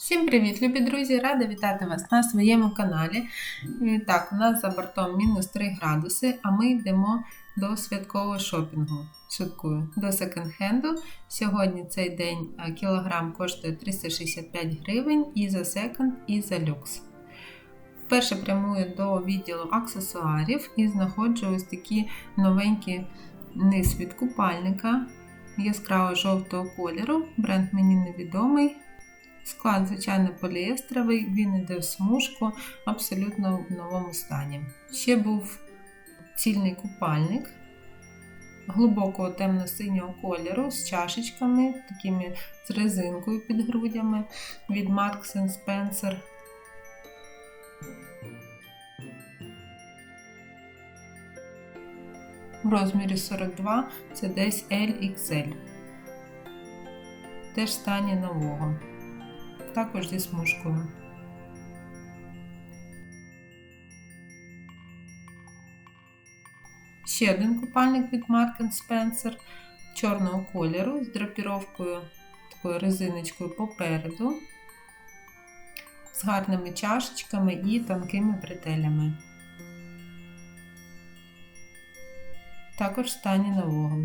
Всім привіт, любі друзі! Рада вітати вас на своєму каналі. Так, у нас за бортом мінус 3 градуси, а ми йдемо до святкового шопінгу. Шуткую, до секонд-хенду. Сьогодні цей день кілограм коштує 365 гривень і за секонд, і за люкс. Вперше прямую до відділу аксесуарів і знаходжу ось такі новенькі низ від купальника яскраво жовтого кольору. Бренд мені невідомий. Склад, звичайно, поліестровий, він йде в смужку, абсолютно в новому стані. Ще був цільний купальник глибокого темно-синього кольору з чашечками, такими з резинкою під грудями від Marks Spencer. В розмірі 42 це десь LXL. Теж стані нового також зі смужкою. Ще один купальник від Mark Spencer чорного кольору з драпіровкою, такою резиночкою попереду, з гарними чашечками і тонкими бретелями. Також стані нового.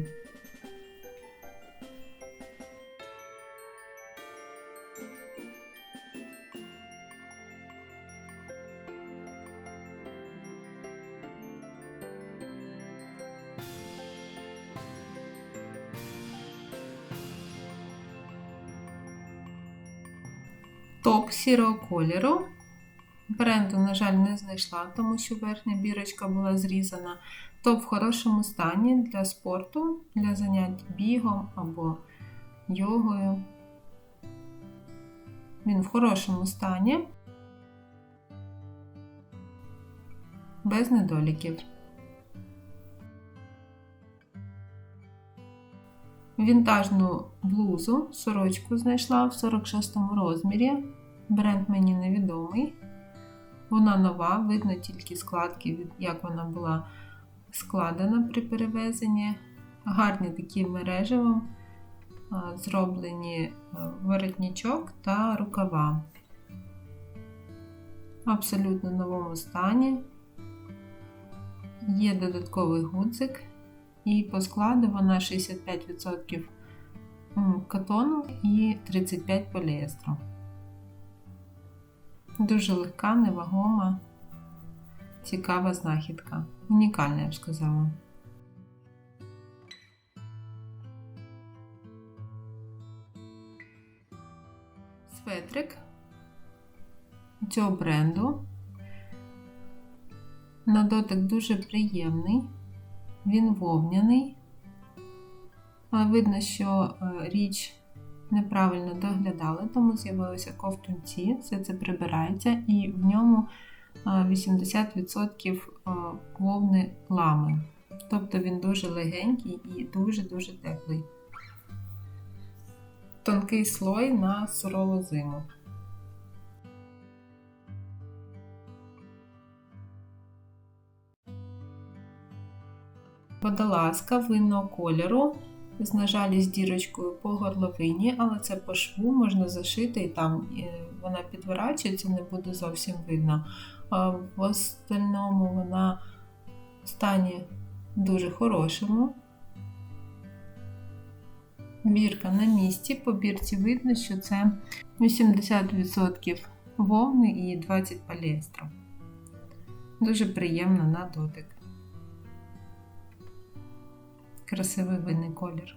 Топ сірого кольору. Бренду, на жаль, не знайшла, тому що верхня бірочка була зрізана. Топ в хорошому стані для спорту, для занять бігом або йогою. Він в хорошому стані, без недоліків. Вінтажну блузу, сорочку знайшла в 46 розмірі. Бренд мені невідомий. Вона нова, видно тільки складки, як вона була складена при перевезенні. Гарні такі мережевим зроблені воротничок та рукава. Абсолютно новому стані. Є додатковий гудзик. І по складу вона 65% катону і 35% поліестру. Дуже легка, невагома, цікава знахідка. Унікальна, я б сказала. Светрик цього бренду. На дотик дуже приємний. Він вовняний, але видно, що е, річ неправильно доглядали, тому з'явилися ковтунці, все це прибирається, і в ньому 80% е, е, вовни лами. Тобто він дуже легенький і дуже-дуже теплий. Тонкий слой на сурову зиму. Водолазка винного кольору, з, на жаль, з дірочкою по горловині, але це по шву можна зашити, і там е, вона підворачується, не буде зовсім видно. В остальному вона в стані дуже хорошому. Бірка на місці, по бірці видно, що це 80% вовни і 20 поліестру. Дуже приємно на дотик. Красивий винний колір.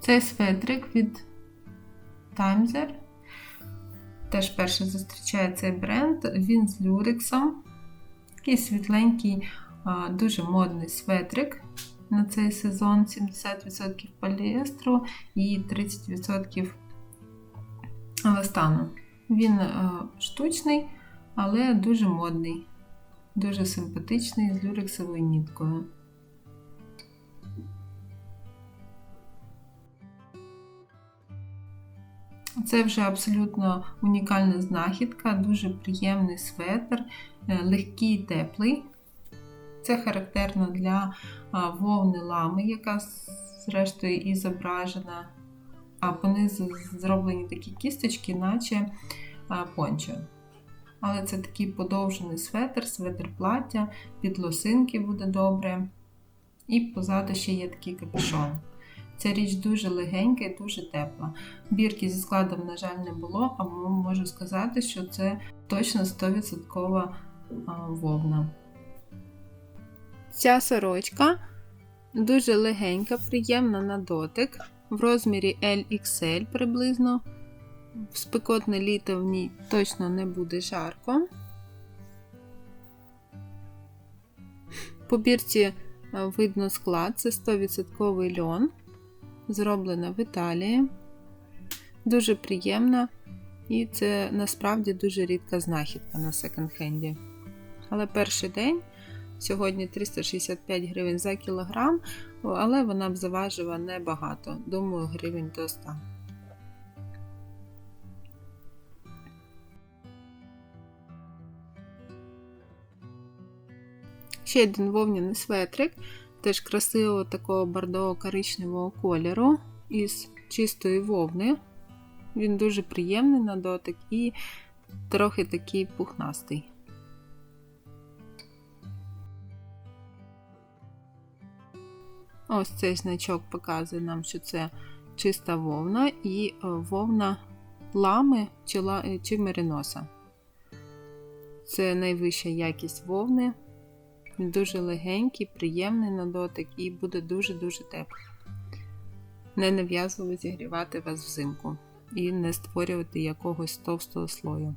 Цей светрик від Timeser. Теж перше зустрічає цей бренд. Він з люрексом. Такий світленький, дуже модний светрик на цей сезон 70% поліестру і 30% еластану. Він е, штучний, але дуже модний, дуже симпатичний з люрексовою ніткою. Це вже абсолютно унікальна знахідка, дуже приємний светр, е, легкий і теплий. Це характерно для вовни лами, яка зрештою і зображена, а понизу зроблені такі кісточки, наче а, пончо. Але це такий подовжений светр, светр плаття, під лосинки буде добре. І позаду ще є такий капюшон. Ця річ дуже легенька і дуже тепла. Бірки зі складом, на жаль, не було, а можу сказати, що це точно 100% вовна. Ця сорочка дуже легенька, приємна на дотик, в розмірі LXL приблизно. В спекотне літо в ній точно не буде жарко. По бірці видно склад, це 100% льон, зроблена в Італії. Дуже приємна, і це насправді дуже рідка знахідка на секонд-хенді. Але перший день, сьогодні 365 гривень за кілограм, але вона б заважила небагато, думаю, гривень до 100. Ще один вовняний светрик, теж красивого такого бордово-коричневого кольору із чистої вовни. Він дуже приємний на дотик і трохи такий пухнастий. Ось цей значок показує нам, що це чиста вовна і е, вовна лами чи мериноса. Це найвища якість вовни. Дуже легенький, приємний на дотик і буде дуже-дуже теплий. Не нав'язливо зігрівати вас взимку і не створювати якогось товстого слою.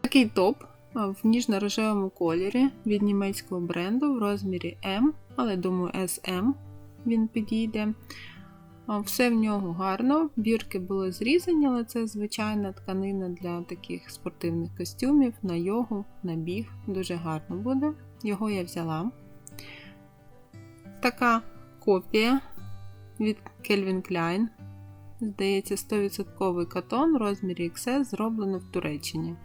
Такий топ в ніжно-рожевому кольорі від німецького бренду в розмірі М, але думаю, SM він підійде. Все в нього гарно, бірки були зрізані, але це звичайна тканина для таких спортивних костюмів, на йогу, на біг. Дуже гарно буде. Його я взяла. Така копія від Calvin Klein. Здається, 100% катон в розмірі XS зроблено в Туреччині.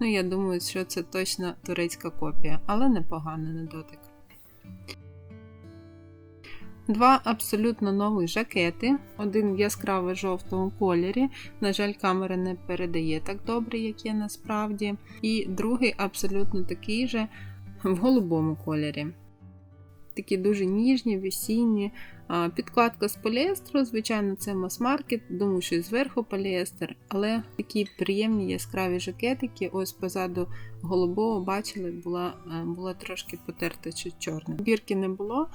Ну, я думаю, що це точно турецька копія, але непоганий на дотик. Два абсолютно нові жакети. Один в яскраво жовтому кольорі. На жаль, камера не передає так добре, як є насправді. І другий абсолютно такий же в голубому кольорі. Такі дуже ніжні, весінні. Підкладка з поліестру, звичайно, це мас-маркет, думаю, що зверху поліестер, але такі приємні яскраві жакетики. Ось позаду голубого, бачили, була була трошки потерта чи чорна. Бірки не було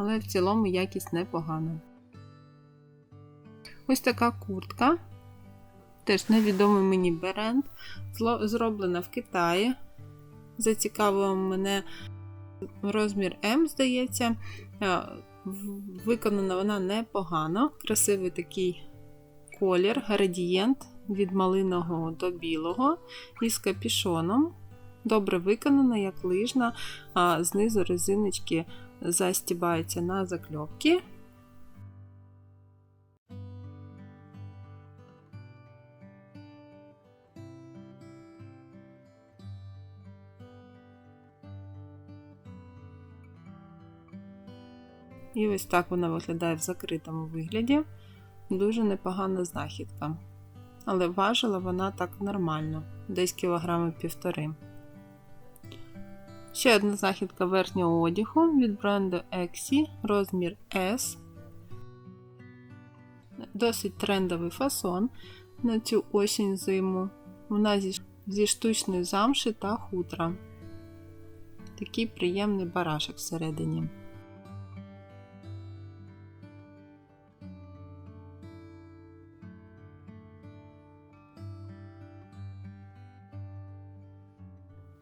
але в цілому якість непогана. Ось така куртка. Теж невідомий мені бренд, зроблена в Китаї. Зацікавив мене розмір М, здається. Виконана вона непогано, красивий такий колір, градієнт від малиного до білого із капішоном. Добре виконана, як лижна, а знизу резиночки застібаються на закльопки. І ось так вона виглядає в закритому вигляді. Дуже непогана знахідка. Але важила вона так нормально, десь кілограми півтори. Ще одна знахідка верхнього одягу від бренду Exi, розмір S. Досить трендовий фасон на цю осінь зиму. Вона зі, зі штучної замши та хутра. Такий приємний барашок всередині.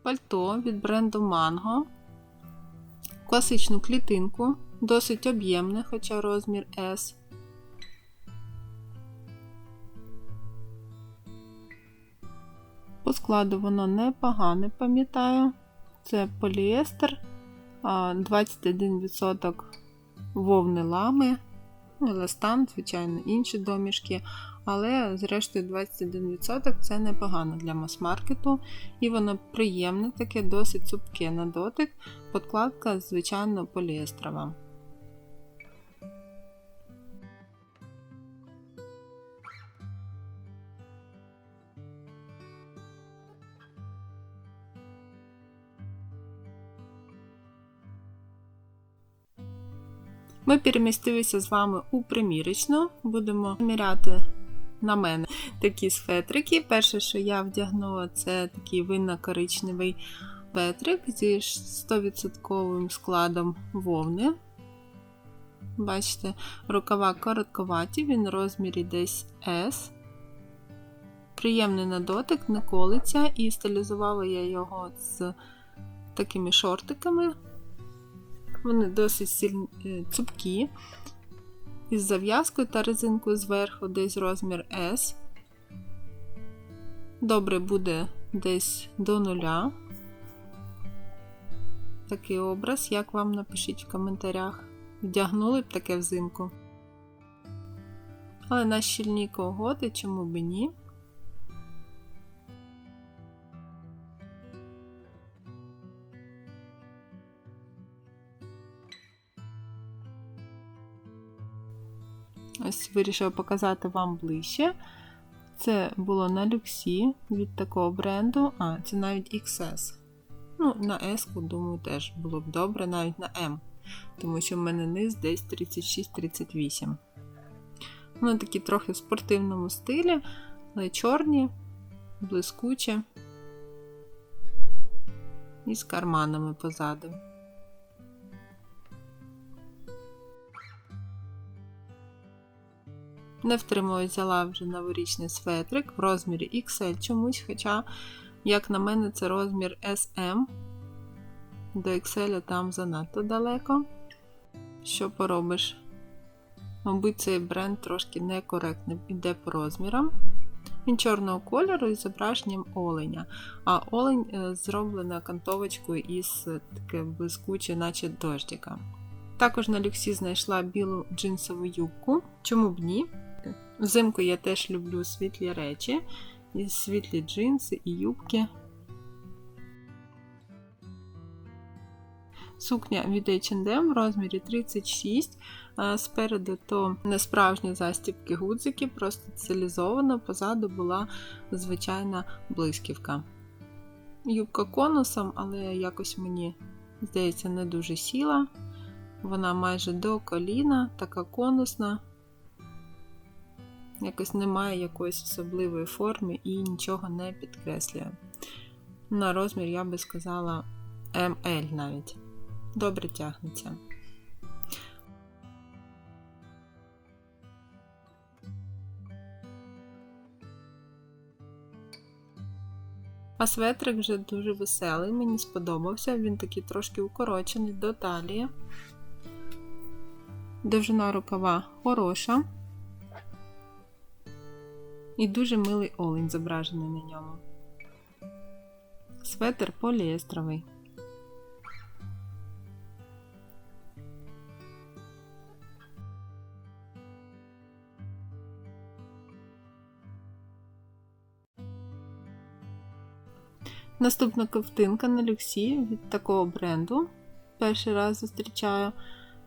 Пальто від бренду Mango. Класичну клітинку, досить об'ємне, хоча розмір S. По складу воно непогане, пам'ятаю. Це поліестер, 21% вовни лами, еластан, звичайно, інші домішки. Але, зрештою, 21% це непогано для мас-маркету, і воно приємне, таке, досить цупке на дотик. Подкладка, звичайно, поліестрова. Ми перемістилися з вами у примірочну, будемо міряти на мене такі светрики. Перше, що я вдягнула, це такий винно-коричневий светрик зі 100% складом вовни. Бачите, рукава коротковаті, він в розмірі десь S. Приємний на дотик, не колиться, і стилізувала я його з такими шортиками. Вони досить сильні, цупкі, із зав'язкою та резинкою зверху, десь розмір S. Добре буде десь до нуля. Такий образ, як вам напишіть в коментарях. Вдягнули б таке взимку. Але на щільні колготи, чому б і ні? Ось вирішила показати вам ближче. Це було на люксі від такого бренду. А, це навіть XS. Ну, на S, думаю, теж було б добре, навіть на M. Тому що в мене низ десь 36-38. Вони такі трохи в спортивному стилі, але чорні, блискучі і з карманами позаду. Не втримую, взяла вже новорічний светрик в розмірі XL чомусь, хоча, як на мене, це розмір SM. До XL там занадто далеко. Що поробиш? Мабуть, цей бренд трошки некоректно йде по розмірам. Він чорного кольору із зображенням оленя. А олень е, зроблена кантовочкою із таке блискуче, наче дождика. Також на люксі знайшла білу джинсову юбку. Чому б ні? Взимку я теж люблю світлі речі, і світлі джинси і юбки. Сукня від H&M в розмірі 36, а спереду то не справжні застібки гудзики, просто стилізовано, позаду була звичайна блисківка. Юбка конусом, але якось мені, здається, не дуже сіла. Вона майже до коліна, така конусна якось немає якоїсь особливої форми і нічого не підкреслює. На розмір, я би сказала, ML навіть. Добре тягнеться. А светрик вже дуже веселий, мені сподобався, він такий трошки укорочений до талії. Довжина рукава хороша. І дуже милий олень зображений на ньому. Светер поліестровий. Наступна ковтинка на люксі від такого бренду. Перший раз зустрічаю.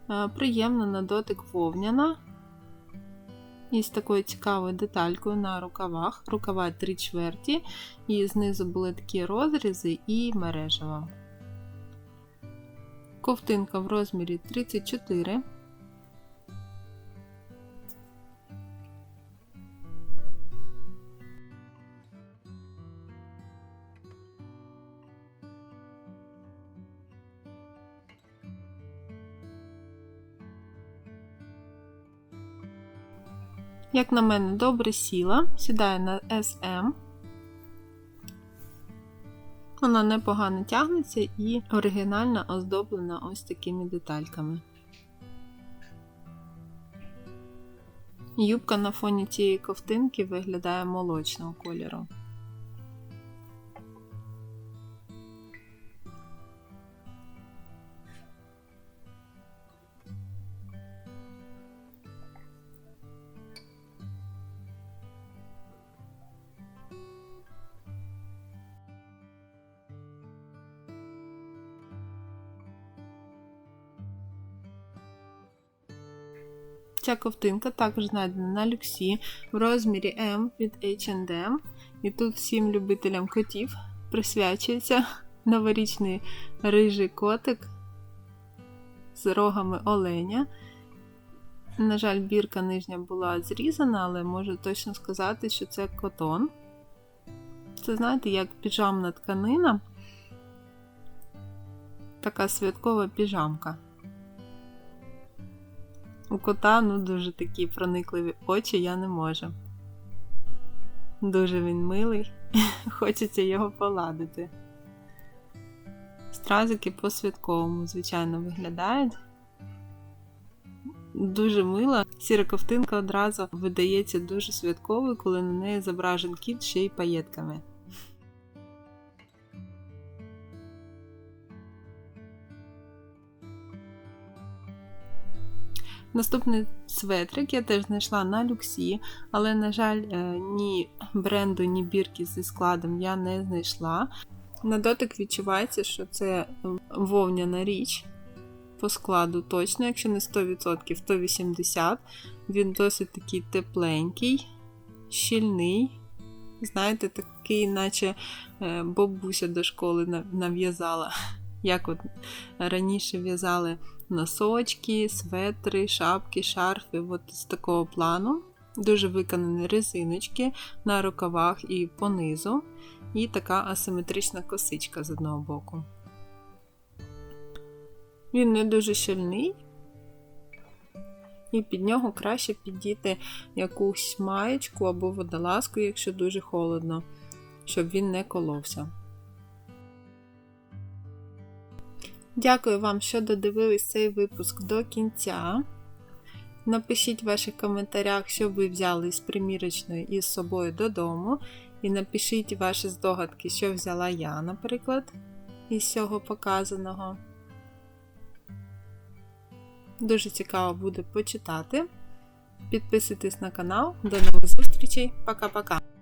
Е, приємна на дотик вовняна і з такою цікавою деталькою на рукавах. Рукава 3 чверті, і знизу були такі розрізи і мережево. Ковтинка в розмірі 34. Як на мене, добре сіла, сідає на SM. Вона непогано тягнеться і оригінально оздоблена ось такими детальками. Юбка на фоні цієї ковтинки виглядає молочного кольору. Ця ковтинка також знайдена на люксі в розмірі M від H&M. І тут всім любителям котів присвячується новорічний рижий котик з рогами оленя. На жаль, бірка нижня була зрізана, але можу точно сказати, що це котон. Це, знаєте, як піжамна тканина, така святкова піжамка. У кота ну, дуже такі проникливі очі я не можу. Дуже він милий, хочеться його поладити. Стразики по-святковому, звичайно, виглядають. Дуже мила. Сіра ковтинка одразу видається дуже святковою, коли на неї зображен кіт ще й паєтками. Наступний светрик я теж знайшла на люксі, але, на жаль, е, ні бренду, ні бірки зі складом я не знайшла. На дотик відчувається, що це вовняна річ. По складу точно, якщо не 100%, то 80%. Він досить такий тепленький, щільний. Знаєте, такий, наче е, бабуся до школи нав'язала. Як от раніше в'язали носочки, светри, шапки, шарфи, от з такого плану. Дуже виконані резиночки на рукавах і понизу. І така асиметрична косичка з одного боку. Він не дуже щільний, і під нього краще піддіти якусь маєчку або водолазку, якщо дуже холодно, щоб він не коловся. Дякую вам, що додивились цей випуск до кінця. Напишіть в ваших коментарях, що ви взяли з примірочної із собою додому. І напишіть ваші здогадки, що взяла я, наприклад, із цього показаного. Дуже цікаво буде почитати. Підписуйтесь на канал. До нових зустрічей. Пока-пока!